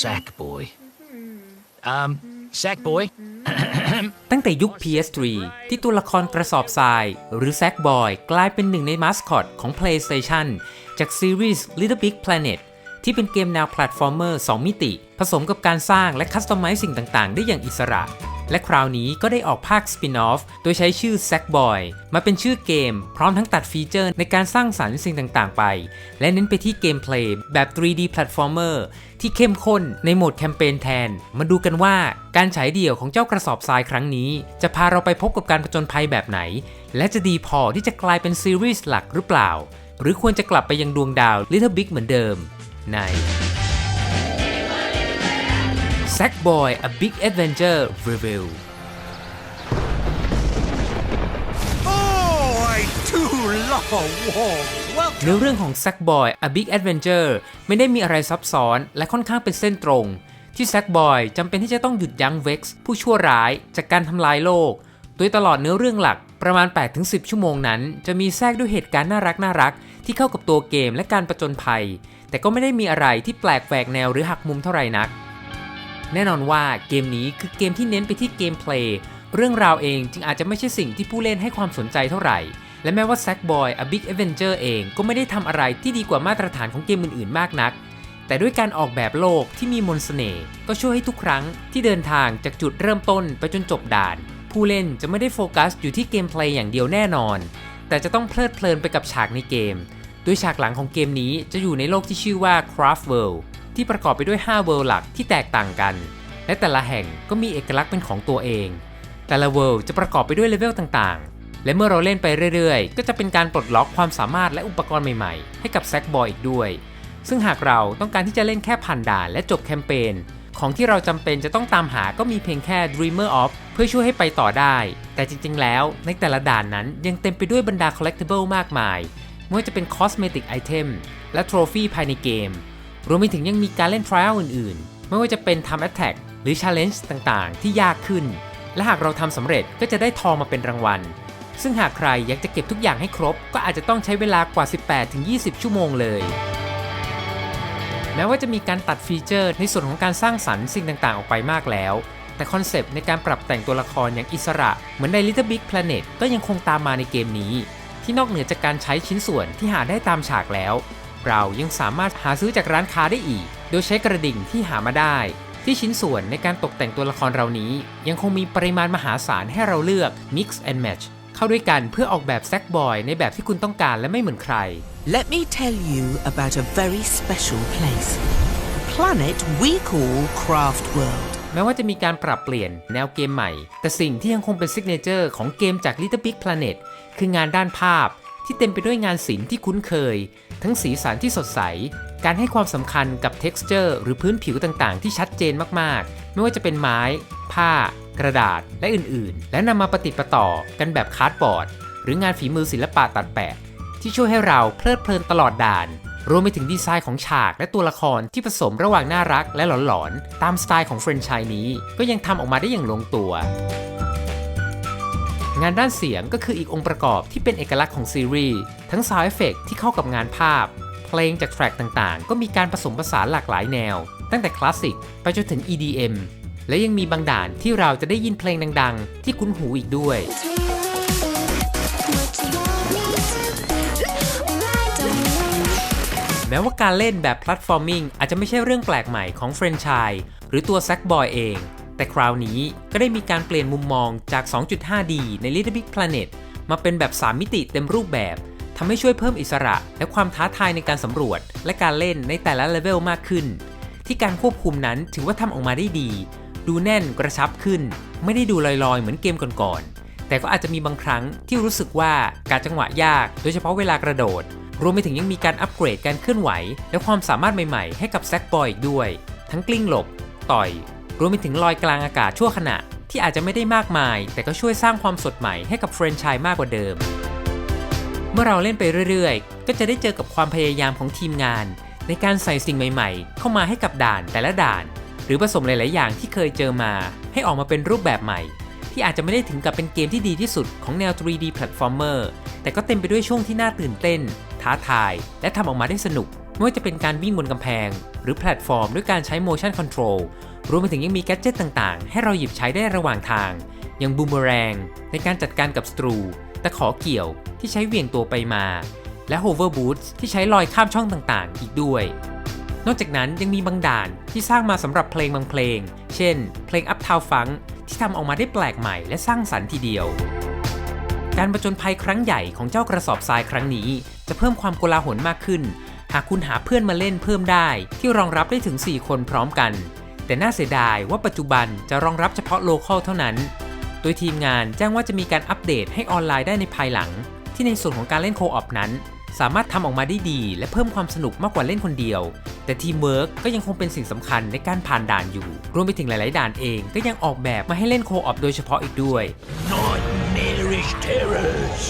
Sackboy. Um, Sackboy? ตั้งแต่ยุค PS3 ที่ตัวละครกระสอบทราย หรือแซกบอยกลายเป็นหนึ่งในมาสคอตของ PlayStation จากซีรีส์ Little Big Planet ที่เป็นเกมแนวแพลตฟอร์มเมอร์ 2 มิติ ผสมกับการสร้างและคัสตอมไมซ์สิ่งต่าง ๆ ได้อย่างอิสระ และคราวนี้ก็ได้ออกภาคสปินออฟโดยใช้ชื่อ Sackboy มาเป็นชื่อเกม พร้อมทั้งตัดฟีเจอร์ในการสร้างสรรค์สิ่งต่างๆ ไป และเน้นไปที่เกมเพลย์แบบ 3D Platformer ที่เข้มข้นในโหมดแคมเปญแทน มาดูกันว่าการฉายเดี่ยวของเจ้ากระสอบทรายครั้งนี้ จะพาเราไปพบกับการผจญภัยแบบไหน และจะดีพอที่จะกลายเป็นซีรีส์หลักหรือเปล่า หรือควรจะกลับไปยังดวงดาว Little Big เหมือนเดิม ใน Sackboy A Big Adventure Review Oh, I do love a warm welcome. เนื้อเรื่องของ Sackboy A Big Adventure ไม่ได้มีอะไรซับซ้อนและค่อนข้างเป็นเส้นตรง ที่ Sackboy จำเป็นที่จะต้องหยุดยั้ง Vex ผู้ชั่วร้ายจากการทำลายโลก โดยตลอดเนื้อเรื่องหลักประมาณ 8-10 ชั่วโมงนั้น จะมีแทรกด้วยเหตุการณ์น่ารักน่ารักๆที่เข้ากับตัวเกมและการประจนภัย แต่ก็ไม่ได้มีอะไรที่แปลกแหวกแนวหรือหักมุมเท่าไหร่นัก แน่นอนว่าเกมนี้คือเกมที่เน้นไปที่เกมเพลย์เรื่องราวเองจึงอาจจะไม่ใช่สิ่งที่ผู้เล่นให้ความสนใจเท่าไหร่ และแม้ว่า Sackboy A Big Adventure เองก็ไม่ได้ทำอะไรที่ดีกว่ามาตรฐานของเกมอื่นๆ มากนัก แต่ด้วยการออกแบบโลกที่มีมนต์เสน่ห์ก็ช่วยให้ทุกครั้งที่เดินทางจากจุดเริ่มต้นไปจนจบด่าน ผู้เล่นจะไม่ได้โฟกัสอยู่ที่เกมเพลย์อย่างเดียวแน่นอน แต่จะต้องเพลิดเพลินไปกับฉากในเกม โดยฉากหลังของเกมนี้จะอยู่ในโลกที่ชื่อว่า Craft World ที่ประกอบไปด้วย5 World หลักที่แตกต่างกัน และแต่ละแห่งก็มีเอกลักษณ์เป็นของตัวเอง แต่ละ World จะประกอบไปด้วยเลเวลต่างๆ และเมื่อเราเล่นไปเรื่อยๆ ก็จะเป็นการปลดล็อกความสามารถและอุปกรณ์ใหม่ๆ ให้กับ Sackboy อีกด้วย ซึ่งหากเราต้องการที่จะเล่นแค่ผ่านด่านและจบแคมเปญของที่เราจำเป็นจะต้องตามหาก็มีเพียงแค่ Dreamer of เพื่อช่วยให้ไปต่อได้ แต่จริง ๆ แล้วในแต่ละด่านนั้นยังเต็มไปด้วยบรรดา collectible มากมาย ไม่ว่าจะเป็น cosmetic item และ trophy ภายในเกม รวมไปถึงยังมีการเล่น trial อื่นๆ ไม่ว่าจะเป็น time attack หรือ challenge ต่างๆ ที่ยากขึ้น และหากเราทำสำเร็จก็จะได้ทองมาเป็นรางวัล ซึ่งหากใครอยากจะเก็บทุกอย่างให้ครบ ก็อาจจะต้องใช้เวลากว่า 18-20 ชั่วโมงเลย แม้ว่าจะมีการตัดฟีเจอร์ในส่วนของการสร้างสรรค์สิ่งต่างๆ ออกไปมากแล้ว แต่คอนเซปต์ในการปรับแต่งตัวละครอย่างอิสระเหมือนใน Little Big Planet ก็ยังคงตามมาในเกมนี้ ที่นอกเหนือจากการใช้ชิ้นส่วนที่หาได้ตามฉากแล้ว เรายังสามารถหาซื้อจากร้านค้าได้อีก โดยใช้กระดิ่งที่หามาได้ ที่ชิ้นส่วนในการตกแต่งตัวละครเรานี้ ยังคงมีปริมาณมหาศาลให้เราเลือก mix and match เข้าด้วยกันเพื่อออกแบบแซกบอยในแบบที่คุณต้องการและไม่เหมือนใคร Let me tell you about a very special place. A planet we call Craft World. แม้ว่าจะมีการปรับเปลี่ยนแนวเกมใหม่ แต่สิ่งที่ยังคงเป็นซิกเนเจอร์ของเกมจาก Little Big Planet คืองานด้านภาพ ที่เต็มไปด้วยงานศิลป์ที่คุ้นเคย ทั้งสีสันที่สดใส การให้ความสำคัญกับ texture หรือพื้นผิวต่างๆ ที่ชัดเจนมากๆ ไม่ว่าจะเป็นไม้ ผ้า กระดาษและอื่นๆ และนำมาปฏิดปะต่อกันแบบคาร์ดบอร์ด หรืองานฝีมือศิลปะตัดแปะ ที่ช่วยให้เราเพลิดเพลินตลอดด่าน รวมไปถึงดีไซน์ของฉากและตัวละครที่ผสมระหว่างน่ารักและหลอนๆตามสไตล์ของแฟรนไชส์นี้ ก็ยังทำออกมาได้อย่างลงตัว งานด้านเสียงก็คืออีกองค์ประกอบที่เป็นเอกลักษณ์ของซีรีส์ทั้ง Sound Effect ที่เข้ากับงานภาพ เพลงจากแทร็กต่างๆ ก็มีการผสมผสานหลากหลายแนว ตั้งแต่คลาสสิกไปจนถึง EDM และยังมีบางด่านที่เราจะได้ยินเพลงดังๆ ที่คุ้นหูอีกด้วยแม้ว่าการเล่นแบบแพลตฟอร์มิงอาจจะไม่ใช่เรื่องแปลกใหม่ของแฟรนไชส์หรือตัว Sackboy เอง แต่คราวนี้ก็ได้มีการเปลี่ยนมุมมองจาก 2.5D ใน Little Big Planet มาเป็นแบบ 3 มิติเต็มรูปแบบทำให้ช่วยเพิ่มอิสระ และความท้าทายในการสำรวจ และการเล่นในแต่ละเลเวลมากขึ้น ที่การควบคุมนั้นถือว่าทำออกมาได้ดี ดูแน่นกระชับขึ้น ไม่ได้ดูลอยๆ เหมือนเกมก่อนๆแต่ก็อาจจะมีบางครั้งที่รู้สึกว่าการจังหวะยาก โดยเฉพาะเวลากระโดด รวมไปถึงยังมีการอัปเกรดการเคลื่อนไหว และความสามารถใหม่ๆ ให้กับแซกบอยอีกด้วย ทั้งกลิ้งหลบ ต่อย รวมไปถึงลอยกลางอากาศชั่วขณะ ที่อาจจะไม่ได้มากมาย แต่ก็ช่วยสร้างความสดใหม่ให้กับแฟรนไชส์มากกว่าเดิม เมื่อเราเล่นไปเรื่อยๆ ก็จะได้เจอกับความพยายามของทีมงาน ในการใส่สิ่งใหม่ๆ เข้ามาให้กับด่านแต่ละด่าน หรือผสมหลายๆ อย่างที่เคยเจอมา ให้ออกมาเป็นรูปแบบใหม่ ที่อาจจะไม่ได้ถึงกับเป็นเกมที่ดีที่สุดของแนว 3D Platformer แต่ก็เต็มไปด้วยช่วงที่น่าตื่นเต้น ท้าทาย และทำออกมาได้สนุกไม่ว่าจะเป็นการวิ่งบนกำแพง หรือแพลตฟอร์มด้วยการใช้ motion control รวมไปถึงยังมีแกจิตต่างๆ ให้เราหยิบใช้ได้ระหว่างทาง อย่างบูมเมอแรงในการจัดการกับสตรู ตะขอเกี่ยวที่ใช้เหวี่ยงตัวไปมา และ hover boots ที่ใช้ลอยข้ามช่องต่างๆ อีกด้วย นอกจากนั้นยังมีบางด่านที่สร้างมาสำหรับเพลงบางเพลง เช่น เพลง Uptown Funk ที่ทำออกมาได้แปลกใหม่และสร้างสรรค์ทีเดียว การประจนภัยครั้งใหญ่ของเจ้ากระสอบทรายครั้งนี้ จะเพิ่มความโกลาหลมากขึ้น หากคุณหาเพื่อนมาเล่นเพิ่มได้ที่รองรับได้ถึง 4 คนพร้อมกัน แต่น่าเสียดายว่าปัจจุบันจะรองรับเฉพาะโลเคอลเท่านั้น โดยทีมงานแจ้งว่าจะมีการอัปเดตให้ออนไลน์ได้ในภายหลัง ที่ในส่วนของการเล่นโคออปนั้น สามารถทำออกมาได้ดี และเพิ่มความสนุกมากกว่าเล่นคนเดียว แต่ทีมเวิร์กก็ยังคงเป็นสิ่งสำคัญในการผ่านด่านอยู่ รวมไปถึงหลาย ๆ ด่านเองก็ยังออกแบบมาให้เล่นโคออปโดยเฉพาะอีกด้วย Nightmarish terrors.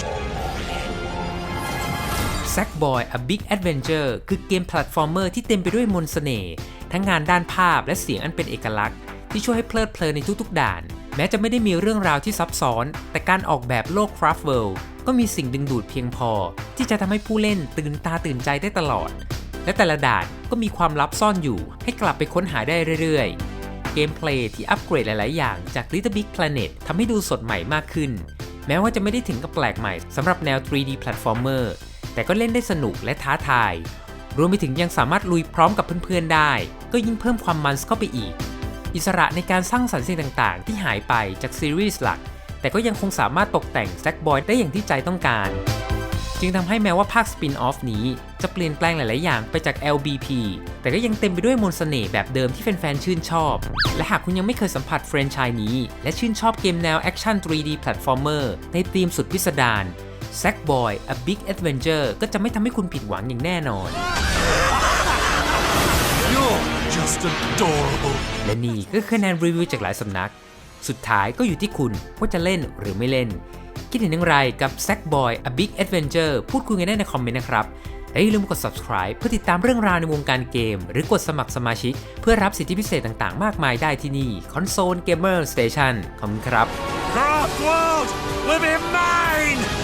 Sackboy A Big Adventure คือเกมแพลตฟอร์มเมอร์ที่เต็มไปด้วยมนต์เสน่ห์ ทั้งงานด้านภาพและเสียงอันเป็นเอกลักษณ์ ที่ช่วยให้เพลิดเพลินในทุกๆ ด่าน แม้จะไม่ได้มีเรื่องราวที่ซับซ้อน แต่การออกแบบโลก Craft World ก็มีสิ่งดึงดูดเพียงพอ ที่จะทำให้ผู้เล่นตื่นตาตื่นใจได้ตลอด และแต่ละด่านก็มีความลับซ่อนอยู่ ให้กลับไปค้นหาได้เรื่อยๆ เกมเพลย์ที่อัปเกรดหลาย ๆ อย่างจาก Little Big Planet ทำให้ดูสดใหม่มากขึ้น แม้ว่าจะไม่ได้ถึงกับแปลกใหม่สำหรับแนว 3D Platformer แต่ก็เล่นได้สนุกและท้าทาย รวมไปถึงยังสามารถลุยพร้อมกับเพื่อนๆได้ ก็ยิ่งเพิ่มความมันเข้าไปอีก อิสระในการสร้างสรรค์สิ่งต่างๆ ที่หายไปจากซีรีส์หลัก แต่ก็ยังคงสามารถตกแต่งแซ็กบอยได้อย่างที่ใจต้องการ จึงทำให้แม้ว่าภาคสปินออฟนี้ จะเปลี่ยนแปลงหลาย ๆ อย่างไปจาก LBP แต่ก็ยังเต็มไปด้วยมนต์เสน่ห์แบบเดิมที่แฟน ๆ ชื่นชอบ และหากคุณยังไม่เคยสัมผัสแฟรนไชส์นี้ และชื่นชอบเกมแนวแอคชั่น 3D Platformer ในธีมสุดพิสดาร Sackboy A Big Adventure ก็จะไม่ทำให้คุณผิดหวังอย่างแน่นอน You're just adorable. และนี่ก็คือคะแนนรีวิวจากหลายสำนัก สุดท้ายก็อยู่ที่คุณว่าจะเล่นหรือไม่เล่น คิดเห็นอย่างไรกับ Sackboy A Big Adventure พูดคุยกันได้ในคอมเมนต์นะครับ และอย่าลืมกด subscribe เพื่อติดตามเรื่องราวในวงการเกม หรือกดสมัครสมาชิก เพื่อรับสิทธิพิเศษต่างๆ มากมายได้ที่นี่ Console Gamer Station ขอบคุณครับ Craft World will be mine!